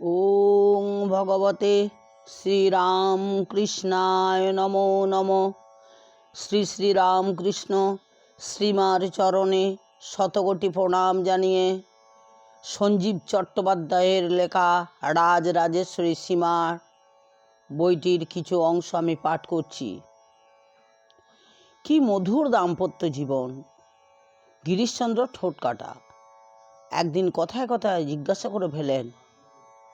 ওং ভগবতে শ্রীরামকৃষ্ণায় নমো নম। শ্রী শ্রীরামকৃষ্ণ শ্রীমার চরণে শতকোটি প্রণাম জানিয়ে সঞ্জীব চট্টোপাধ্যায়ের লেখা রাজরাজেশ্বরী সীমার বইটির কিছু অংশ আমি পাঠ করছি। কি মধুর দাম্পত্য জীবন। গিরিশচন্দ্র ঠোঁট কাটা। একদিন কথায় কথায় জিজ্ঞাসা করে ফেলেন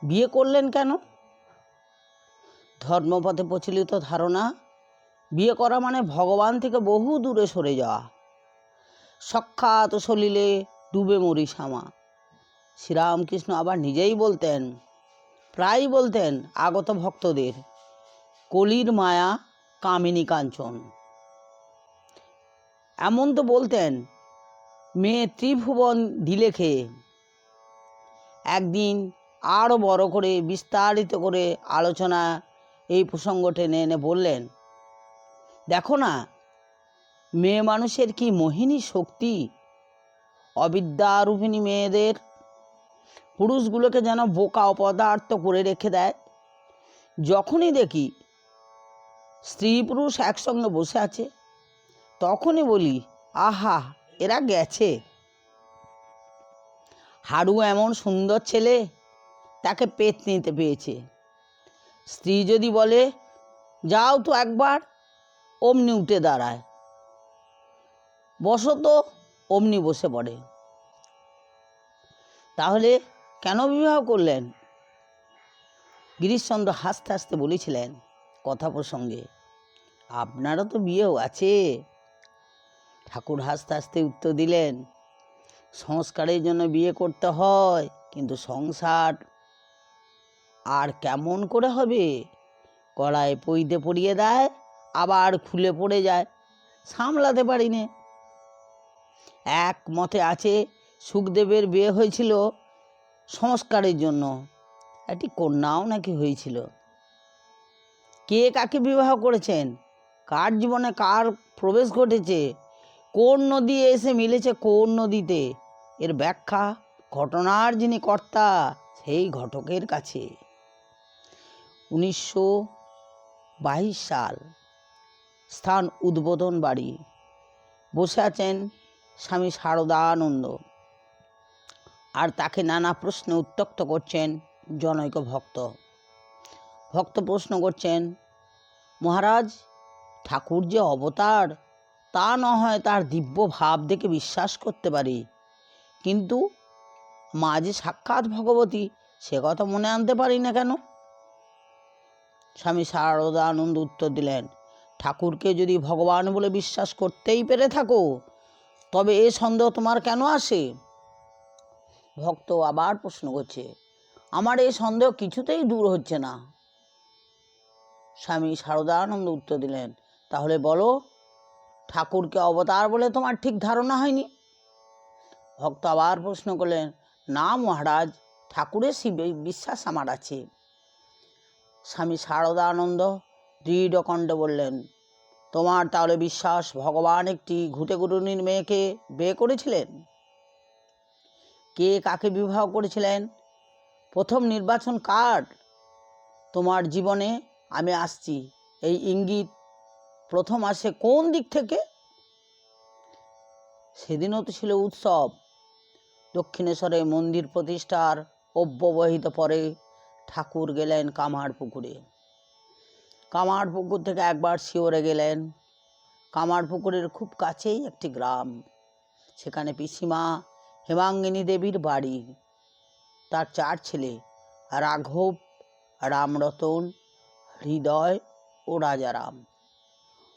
বিয়ে করলেন কেন? ধর্মপথে প্রচলিত ধারণা, বিয়ে করা মানে ভগবান থেকে বহু দূরে সরে যাওয়া। সক্ষাৎ সলিলে ডুবে মরি শ্যামা। শ্রীরামকৃষ্ণ আবার নিজেই বলতেন প্রায় বলতেন আগত ভক্তদের, কলির মায়া কামিনী কাঞ্চন। এমন তো বলতেন, মেয়ে ত্রিভুবন দিলে খেয়ে একদিন আরও বড় করে বিস্তারিত করে আলোচনা এই প্রসঙ্গ টেনে এনে বললেন, দেখো না, মেয়ে মানুষের কি মোহিনী শক্তি? অবিদ্যারূপিণী মেয়েদের পুরুষগুলোকে যেন বোকা অপদার্থ করে রেখে দেয়। যখনই দেখি স্ত্রী পুরুষ একসঙ্গে বসে আছে, তখনই বলি, আহা, এরা গেছে। হাড়ু এমন সুন্দর ছেলে তাকে পেট নিতে পেয়েছে। স্ত্রী যদি বলে, যাও তো একবার, অমনি উঠে দাঁড়ায়। বসো তো অমনি বসে পড়ে। তাহলে কেন বিবাহ করলেন? গিরিশচন্দ্র হাসতে হাসতে বলেছিলেন, কথা প্রসঙ্গে, আপনারও তো বিয়েও আছে। ঠাকুর হাসতে হাসতে উত্তর দিলেন, সংস্কারের জন্য বিয়ে করতে হয়, কিন্তু সংসার আর কেমন করে হবে? কড়ায় পইতে পড়িয়ে দেয়, আবার খুলে পড়ে যায়। সামলাতে পারি নে এক মতে আছে সুখদেবের বিয়ে হয়েছিল সংস্কারের জন্য। একটি কন্যাও নাকি হয়েছিল? কে কাকে বিবাহ করেছেন? কার জীবনে কার প্রবেশ ঘটেছে? কোন নদী এসে মিলেছে কোন নদীতে? এর ব্যাখ্যা ঘটনার যিনি কর্তা, সেই ঘটকের কাছে। উনিশশো বাইশ সাল স্থান উদ্বোধন বাড়ি। বসে আছেন স্বামী শারদানন্দ। আর তাকে নানা প্রশ্নে উত্তক্ত করছেন জনৈক ভক্ত। ভক্ত প্রশ্ন করছেন, মহারাজ, ঠাকুর যে অবতার, তা হয় তার দিব্য ভাব দেখে বিশ্বাস করতে পারি। কিন্তু মা যে সাক্ষাৎ ভগবতী, সে কথা মনে আনতে পারি না কেন? স্বামী শারদানন্দ উত্তর দিলেন, ঠাকুরকে যদি ভগবান বলে বিশ্বাস করতেই পেরে থাকো, তবে এ সন্দেহ তোমার কেন আসে? ভক্ত আবার প্রশ্ন করছে, আমার এই সন্দেহ কিছুতেই দূর হচ্ছে না। স্বামী শারদানন্দ উত্তর দিলেন, তাহলে বলো, ঠাকুরকে অবতার বলে তোমার ঠিক ধারণা হয়নি? ভক্ত আবার প্রশ্ন করলেন, না মহারাজ, ঠাকুরের শিবে বিশ্বাস আমার আছে। স্বামী শারদানন্দ দৃঢ় কণ্ঠে বললেন, তোমার তাহলে বিশ্বাস ভগবান একটি ঘুটে ঘুটুনির মেয়েকে বিয়ে করেছিলেন? কে কাকে বিবাহ করেছিলেন? প্রথম নির্বাচন কার? তোমার জীবনে আমি আসছি, এই ইঙ্গিত প্রথম আসে কোন দিক থেকে? সেদিনও তো ছিল উৎসব। দক্ষিণেশ্বরে মন্দির প্রতিষ্ঠার অব্যবহিত পরে ঠাকুর গেলেন কামার পুকুরে। কামার পুকুর থেকে একবার শিওরে গেলেন। কামার পুকুরের খুব কাছেই একটি গ্রাম। সেখানে পিসিমা হেমাঙ্গিনী দেবীর বাড়ি। তার চার ছেলে, রাঘব, রামরতন, হৃদয় ও রাজারাম।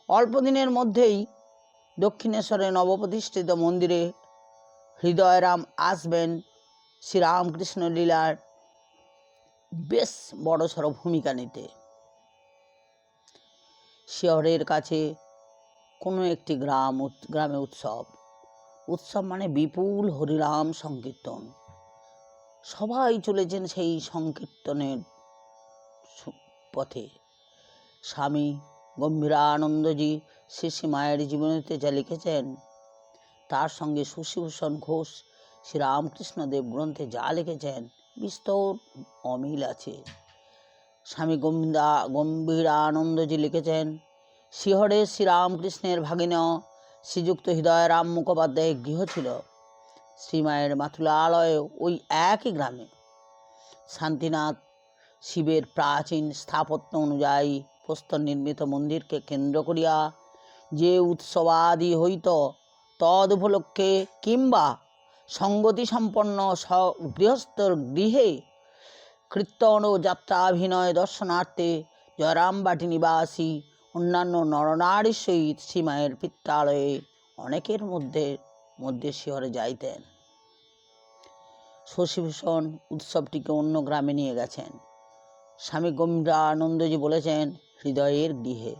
অল্প দিনের মধ্যেই দক্ষিণেশ্বরে নবপ্রতিষ্ঠিত মন্দিরে হৃদয়রাম আসবেন শ্রীরামকৃষ্ণ লীলার বেশ বড়সড় ভূমিকা নিতে। শহরের কাছে কোনো একটি গ্রাম গ্রামে উৎসব। উৎসব মানে বিপুল হরিরাম সংকীর্তন। সবাই চলেছেন সেই সংকীর্তনের পথে। স্বামী গম্ভীরানন্দজি শ্রী মায়ের জীবনীতে যা লিখেছেন, তার সঙ্গে শশীভূষণ ঘোষ শ্রীরামকৃষ্ণদেব গ্রন্থে যা লিখেছেন বিস্তর অমিল আছে। স্বামী গম্ভীরা গম্ভীরানন্দজি লিখেছেন, শিহরে শ্রীরামকৃষ্ণের ভাগিন শ্রীযুক্ত হৃদয় রাম মুখোপাধ্যায়ের গৃহ ছিল। শ্রীমায়ের মাতুলালয়ে ওই একই গ্রামে। শান্তিনাথ শিবের প্রাচীন স্থাপত্য অনুযায়ী প্রস্তর নির্মিত মন্দিরকে কেন্দ্র করিয়া যে উৎসবাদি হইত তদ উপলক্ষে কিংবা সঙ্গতি সম্পন্ন স গৃহস্থর গৃহে কীর্তন ও যাত্রাভিনয় দর্শনার্থে জয়রামবাটি নিবাসী অন্যান্য নরনারীর সহিত সীমায়ের পিত্তালয়ে অনেকের মধ্যে মধ্যে শিহরে যাইতেন। শশীভূষণ উৎসবটিকে অন্য গ্রামে নিয়ে গেছেন। স্বামী গম্ভীরানন্দজি বলেছেন, হৃদয়ের গৃহে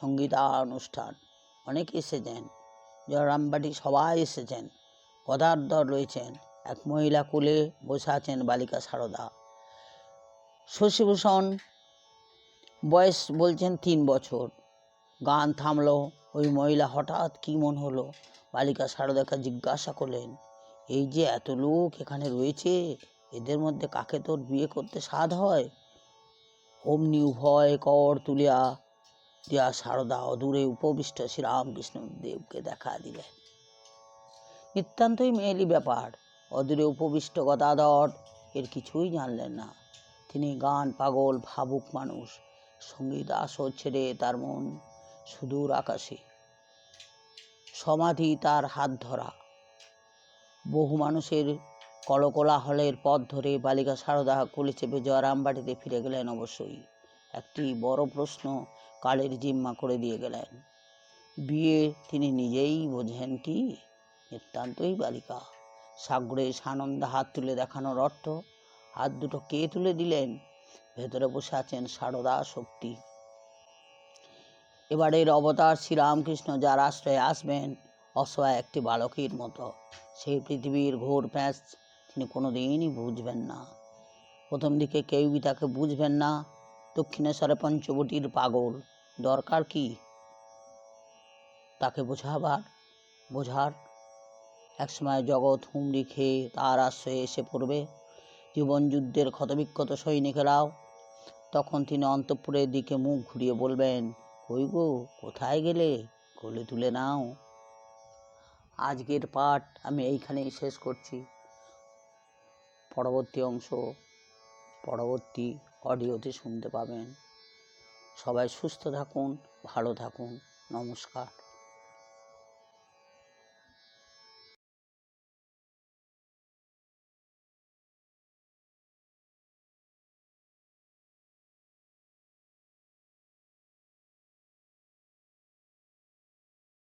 সঙ্গীতানুষ্ঠান। অনেকে এসেছেন, জয়রামবাটি সবাই এসেছেন। গদার্ধর রয়েছেন। এক মহিলা কোলে বসে আছেন বালিকা সারদা। শশীভূষণ, বয়স বলছেন তিন বছর। গান থামলো, ওই মহিলা হঠাৎ কি মন হলো? বালিকা সারদাকে জিজ্ঞাসা করলেন, এই যে এত লোক এখানে রয়েছে, এদের মধ্যে কাকে তোর বিয়ে করতে সাধ হয়? অমনি উভয় কর তুলিয়া। দিয়া সারদা অদূরে উপবিষ্ট শ্রীরামকৃষ্ণ দেবকে দেখা দিলেন। নিতান্তই মেয়েলি ব্যাপার। অদূরে উপবিষ্ট গদাধর এর কিছুই জানলেন না। তিনি গান পাগল, ভাবুক মানুষ সংগীত আসর ছেড়ে তার মন সুদূর আকাশে। সমাধি তার হাত ধরা। বহু মানুষের কলকোলাহলের পথ ধরে বালিকা সারদা কোলে চেপে জয়রামবাটিতে ফিরে গেলেন অবশ্যই। একটি বড় প্রশ্ন কালের জিম্মা করে দিয়ে গেলেন। বিয়ে তিনি নিজেই বোঝেন কি? নিতান্তই বালিকা। সাগরে সানন্দে হাত তুলে দেখানোর অর্থ, হাত দুটো কে তুলে দিলেন? ভেতরে বসে আছেন সারদা শক্তি। এবারের অবতার শ্রীরামকৃষ্ণ যার আশ্রয়ে আসবেন, অসহায় একটি বালকের মতো। সেই পৃথিবীর ঘোর প্যাঁচ তিনি কোনো দিনই বুঝবেন না। প্রথম দিকে কেউই তাকে বুঝবেন না? দক্ষিণেশ্বরে পঞ্চবটির পাগল, দরকার কি? তাকে বোঝাবার, বোঝার একসময় জগৎ হুমড়ি খেয়ে তার আশ্রয়ে এসে পড়বে। জীবন যুদ্ধের ক্ষতবিক্ষত সৈনিকেরাও। তখন তিনি অন্তঃপুরের দিকে মুখ ঘুরিয়ে বলবেন, কই গো, কোথায় গেলে? কোলে তুলে নাও। আজকের পাঠ আমি এইখানেই শেষ করছি। পরবর্তী অংশ, পরবর্তী অডিওতে শুনতে পাবেন। সবাই সুস্থ থাকুন, ভালো থাকুন। নমস্কার।